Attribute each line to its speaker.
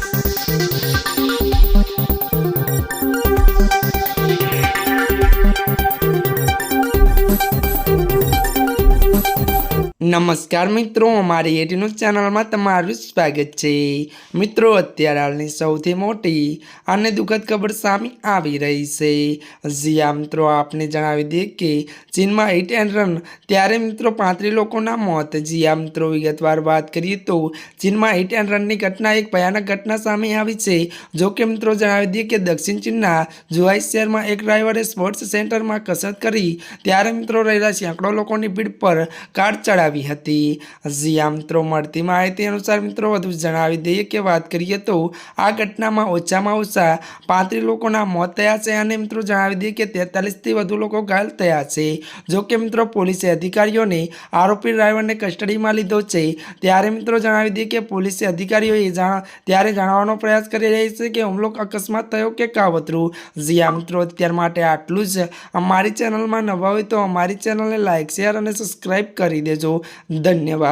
Speaker 1: Thank નમસ્કાર મિત્રો, અમારી એટી ચેનલમાં તમારું સ્વાગત છે. મિત્રો, અત્યારે હાલની સૌથી મોટી અને દુઃખદ ખબર સામે આવી રહી છે. જ્યાં મિત્રો, આપને જણાવી દઈએ કે ચીનમાં હિટ એન્ડ રન ત્યારે મિત્રો પાંત્રીસ લોકોના મોત. જ્યાં મિત્રો, વિગતવાર વાત કરીએ તો ચીનમાં હિટ એન્ડ રનની ઘટના એક ભયાનક ઘટના સામે આવી છે. જો કે મિત્રો, જણાવી દઈએ કે દક્ષિણ ચીનના જુઆઈ શહેરમાં એક ડ્રાઈવરે સ્પોર્ટ્સ સેન્ટરમાં કસરત કરી, ત્યારે મિત્રો રહેલા સેંકડો લોકોની ભીડ પર કાર ચડાવી. હતી. જ્યાં મિત્રો, મળતી માહિતી અનુસાર, મિત્રો, વધુ જણાવી દઈએ કે વાત કરીએ તો આ ઘટનામાં ઓછામાં ઓછા પાંત્રીસ લોકોના મોત થયા છે અને, મિત્રો, જણાવી દઈએ કે તેતાલીસથી વધુ લોકો ઘાયલ થયા છે. જોકે મિત્રો, પોલીસે અધિકારીઓને આરોપી ડ્રાઈવરને કસ્ટડીમાં લીધો છે. ત્યારે, મિત્રો, જણાવી દઈએ કે પોલીસે અધિકારીઓએ જાણ, ત્યારે જાણવાનો પ્રયાસ કરી રહી છે કે હુમલો અકસ્માત થયો કે કાવતરું. જ્યાં મિત્રો, અત્યાર માટે આટલું જ. અમારી ચેનલમાં નવા હોય તો અમારી ચેનલને લાઇક શેર અને સબસ્ક્રાઈબ કરી દેજો. ધન્યવાદ